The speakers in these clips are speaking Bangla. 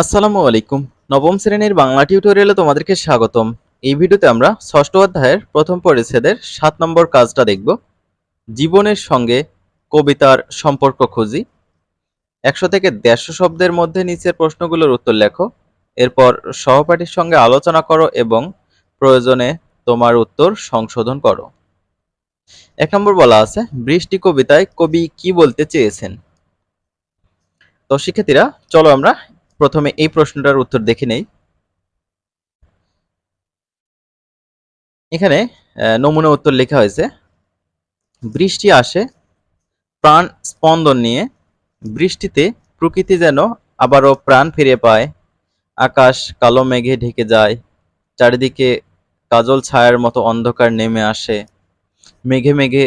আসসালামু আলাইকুম। নবম শ্রেণির বাংলা টিউটোরিয়ালে তোমাদেরকে স্বাগতম। এই ভিডিওতে আমরা ষষ্ঠ অধ্যায়ের প্রথম পরিচ্ছেদের সাত নম্বর কাজটা দেখব। জীবনের সঙ্গে কবিতার সম্পর্ক খুঁজি। একশো থেকে দেড়শো শব্দের মধ্যে নিচের প্রশ্নগুলোর উত্তর লেখো। এরপর সহপাঠীর সঙ্গে আলোচনা করো এবং প্রয়োজনে তোমার উত্তর সংশোধন করো। এক নম্বর বলা আছে, বৃষ্টি কবিতায় কবি কি বলতে চেয়েছেন? তো শিক্ষার্থীরা, চলো আমরা প্রথমে এই প্রশ্নটার উত্তর দেখে নেই। এখানে নমুনা উত্তর লেখা হয়েছে, বৃষ্টি আসে, প্রাণ স্পন্দন নিয়ে, বৃষ্টিতে প্রকৃতি যেন আবারও প্রাণ ফিরে পায়, আকাশ কালো মেঘে ঢেকে যায়, চারিদিকে কাজল ছায়ার মতো অন্ধকার নেমে আসে, মেঘে মেঘে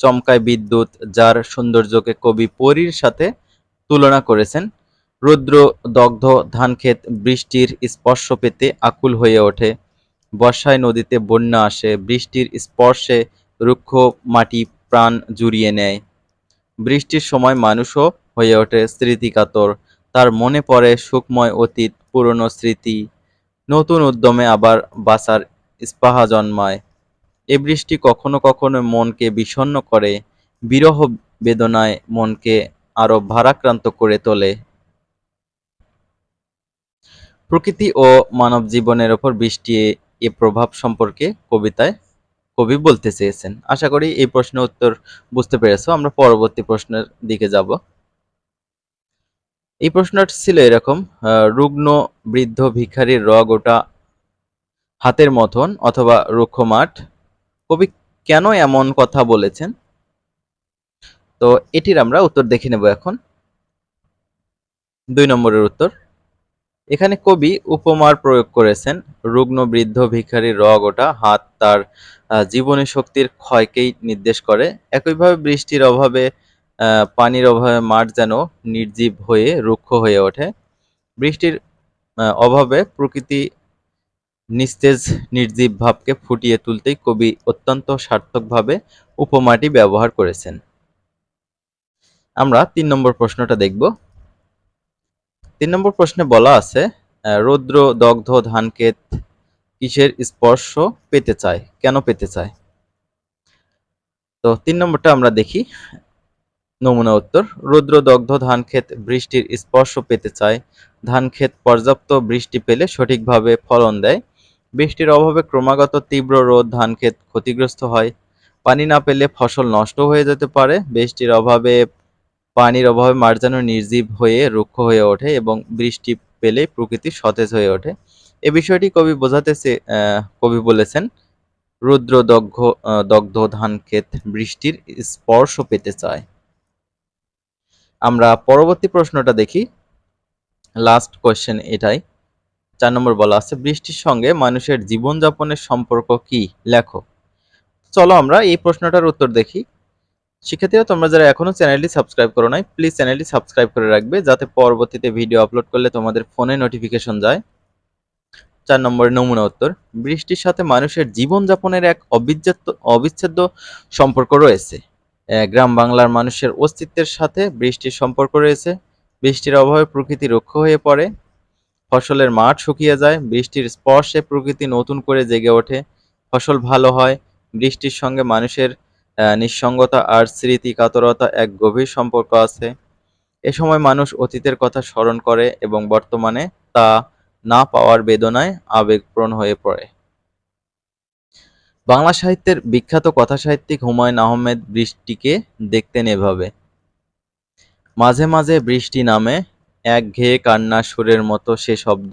চমকায় বিদ্যুৎ, যার সৌন্দর্যকে কবি পরীর সাথে তুলনা করেছেন। রুদ্র, দগ্ধ, ধানক্ষেত বৃষ্টির স্পর্শ পেতে আকুল হয়ে ওঠে। বর্ষায় নদীতে বন্যা আসে, বৃষ্টির স্পর্শে রুক্ষ মাটি প্রাণ জুড়িয়ে নেয়। বৃষ্টির সময় মানুষও হয়ে ওঠে স্মৃতিকাতর। তার মনে পড়ে সুখময় অতীত, পুরনো স্মৃতি। নতুন উদ্যমে আবার বাঁচার স্পাহা জন্মায়। এ বৃষ্টি কখনো কখনো মনকে বিষণ্ণ করে, বিরহ বেদনায় মনকে আরও ভারাক্রান্ত করে তোলে। প্রকৃতি ও মানব জীবনের ওপর বৃষ্টি এ প্রভাব সম্পর্কে কবিতায় কবি বলতে চেয়েছেন। আশা করি এই প্রশ্নের উত্তর বুঝতে পেরেছ। আমরা পরবর্তী প্রশ্নের দিকে যাব। এই প্রশ্নটা ছিল এরকম রুগ্ন, বৃদ্ধ ভিখারির রগ ওটা হাতের মতন অথবা রুক্ষ মাঠ। কবি কেন এমন কথা বলেছেন? তো এটির আমরা উত্তর দেখে নেব এখন। দুই নম্বরের উত্তর এখানে কবি উপমার প্রয়োগ করেছেন। রুগ্ন, বৃদ্ধ ভিখারির রগ, ওটা, হাত, তার জীবনী শক্তির ক্ষয়কেই নির্দেশ করে। একইভাবে বৃষ্টির অভাবে পানির অভাবে মাঠ যেন নির্জীব হয়ে, রুক্ষ হয়ে ওঠে। বৃষ্টির অভাবে প্রকৃতি নিস্তেজ, নির্জীব ভাবকে ফুটিয়ে তুলতেই কবি অত্যন্ত সার্থকভাবে উপমাটি ব্যবহার করেছেন। আমরা তিন নম্বর প্রশ্নটা দেখব। তিন নম্বর প্রশ্নে বলা আছে রৌদ্র, দগ্ধ, ধানক্ষেত কিসের স্পর্শ পেতে চায়? কেন পেতে চায়? তো তিন নম্বরটা আমরা দেখি, নমুনা উত্তর, রৌদ্র, দগ্ধ, ধানক্ষেত বৃষ্টির স্পর্শ পেতে চায়। ধানক্ষেত পর্যাপ্ত বৃষ্টি পেলে সঠিকভাবে ফলন দেয়। বৃষ্টির অভাবে ক্রমাগত তীব্র রোদ ধানক্ষেত ক্ষতিগ্রস্ত হয়। পানি না পেলে ফসল নষ্ট হয়ে যেতে পারে। বৃষ্টির অভাবে পানির অভাবে মাঠ যেন নির্জীব হয়ে রুক্ষ হয়ে ওঠে এবং বৃষ্টি পেলে প্রকৃতি সতেজ হয়ে ওঠে। এ বিষয়টি কবি বোঝাতে কবি বলেছেন রুদ্র দগ্ধ দগ্ধ ধান ক্ষেত বৃষ্টির স্পর্শ পেতে চায়। আমরা পরবর্তী প্রশ্নটা দেখি। লাস্ট কোয়েশ্চেন এটাই। চার নম্বর বলা আছে, বৃষ্টির সঙ্গে মানুষের জীবনযাপনের সম্পর্ক কি? লেখো। চলো আমরা এই প্রশ্নটার উত্তর দেখি। শিক্ষার্থীরা তোমরা যারা এখনও চ্যানেলটি সাবস্ক্রাইব করো নাই প্লিজ চ্যানেলটি সাবস্ক্রাইব করে রাখবে, যাতে পরবর্তীতে ভিডিও আপলোড করলে তোমাদের ফোনে নোটিফিকেশন যায়। চার নম্বর নমুনা উত্তর। বৃষ্টির সাথে মানুষের জীবনযাপনের এক অবিচ্ছেদ্য অবিচ্ছেদ্য সম্পর্ক রয়েছে। গ্রাম বাংলার মানুষের অস্তিত্বের সাথে বৃষ্টির সম্পর্ক রয়েছে। বৃষ্টির অভাবে প্রকৃতি রক্ষ হয়ে পড়ে। ফসলের মাঠ শুকিয়ে যায়। বৃষ্টির স্পর্শে প্রকৃতি নতুন করে জেগে ওঠে। ফসল ভালো হয়। বৃষ্টির সঙ্গে মানুষের নিঃসঙ্গতা আর স্মৃতি কাতরতা এক গভীর সম্পর্ক আছে। এ সময় মানুষ অতীতের কথা স্মরণ করে এবং বর্তমানে তা না পাওয়ার বেদনায় আবেগপ্রণ হয়ে পড়ে। বাংলা সাহিত্যের বিখ্যাত কথাসাহিত্যিক হুমায়ুন আহমেদ বৃষ্টিকে দেখতেন এভাবে, মাঝে মাঝে বৃষ্টি নামে, এক ঘেয়ে কান্না সুরের মতো সে শব্দ।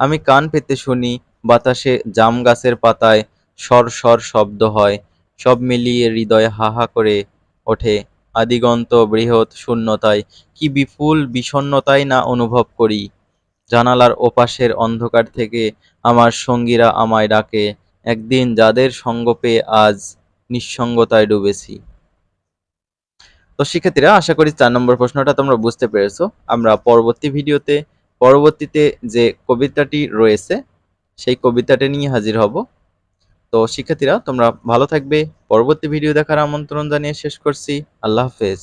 আমি কান পেতে শুনি, বাতাসে জাম গাছের পাতায় সর সর শব্দ হয়। সব মিলিয়ে হৃদয় হা হা করে ওঠে। আদিগন্ত বৃহৎ শূন্যতায় কি বিপুল বিষণ্ণতাই না অনুভব করি? জানালার ওপাশের অন্ধকার থেকে আমার সঙ্গীরা আমায় ডাকে, একদিন যাদের সঙ্গ পেয়ে আজ নিঃসঙ্গতায় ডুবেছি। তো শিক্ষার্থীরা, আশা করি চার নম্বর প্রশ্নটা তোমরা বুঝতে পেরেছ। আমরা পরবর্তী ভিডিওতে, পরবর্তীতে যে কবিতাটি রয়েছে, সেই কবিতাটি নিয়ে হাজির হব। তো শিক্ষার্থীরা তোমরা ভালো থাকবে। পরবর্তী ভিডিও দেখার আমন্ত্রণ জানিয়ে শেষ করছি। আল্লাহ হাফেজ।